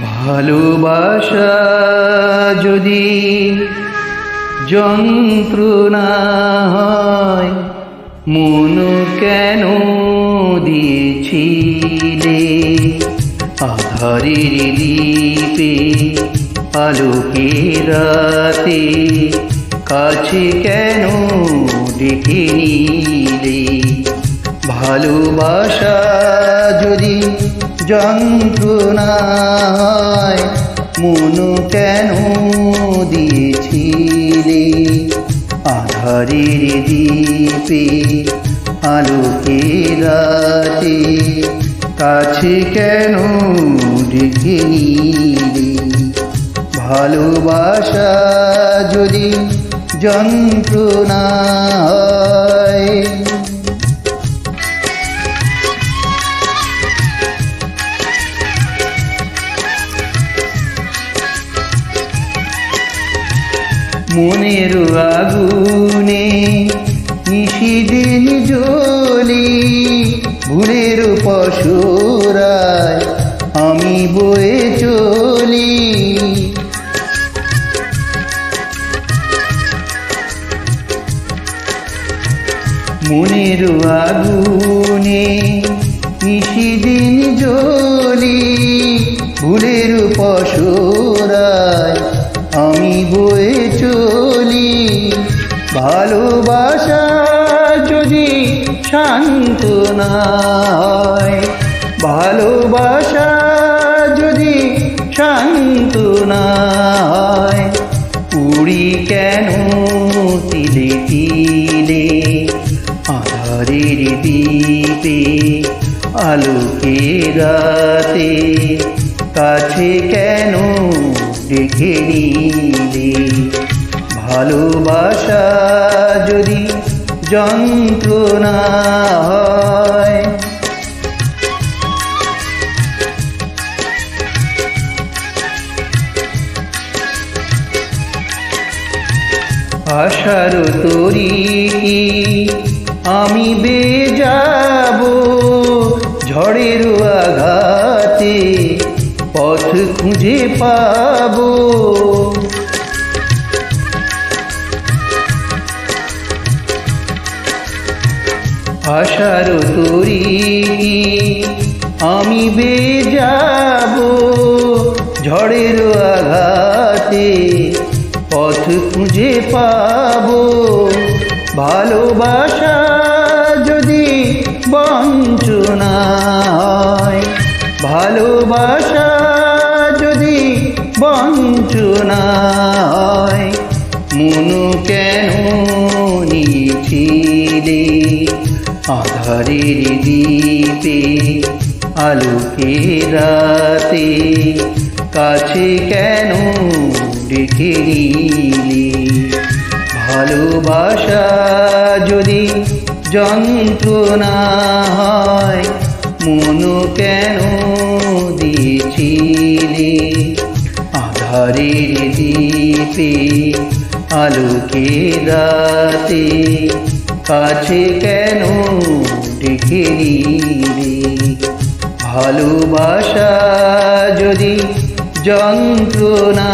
ভালোবাসা যদি যন্ত্রণা হয়, মন কেন দিয়েছিলে? আধারের দ্বীপে আলোকে রাতে, কাছে কেন ডেকে নিলে? ভালোবাসা যদি যন্ত্রণা হয় মন কেন দিয়েছিলে? আধারের দ্বীপে আলোকে রাতে কাছে কেন ডেকে নিলে? ভালোবাসা যদি যন্ত্রণা হয় মনের আগুনে নিশিদিন জ্বলি, ভুলের পশুরায় আমি বয়ে চলি। মনের আগুনে নিশিদিন জ্বলি, ভুলের পশুরায় আমি বয়ে ভালোবাসা যদি শান্ত না হয় ভালোবাসা যদি শান্ত না হয় পুরি কেন তিলে তিলে? আধারের দ্বীপে আলোকে রাতে, কাছে কেন ডেকে নিলে? ভালোবাসা যদি যন্ত্রণা হয়। আশার তরি আমি বেজাব ঝড়ের আঘাতে পথ খুঁজে পাবো। আশার তরি, আমি বেজাব ঝড়ের আঘাতে, পথ খুঁজে পাব ভালোবাসা যদি বঞ্চনা হয় ভালোবাসা যদি বঞ্চনা আধারের দ্বীপে আলোকে রাতে কাছে কেন ডেকে নিলে? ভালোবাসা যদি যন্ত্রণা হয়, মন কেন দিয়েছিলে? আধারের দ্বীপে আলোকে রাতে কাছে কেন ডেকে নিলে ভালোবাসা যদি যন্ত্রণা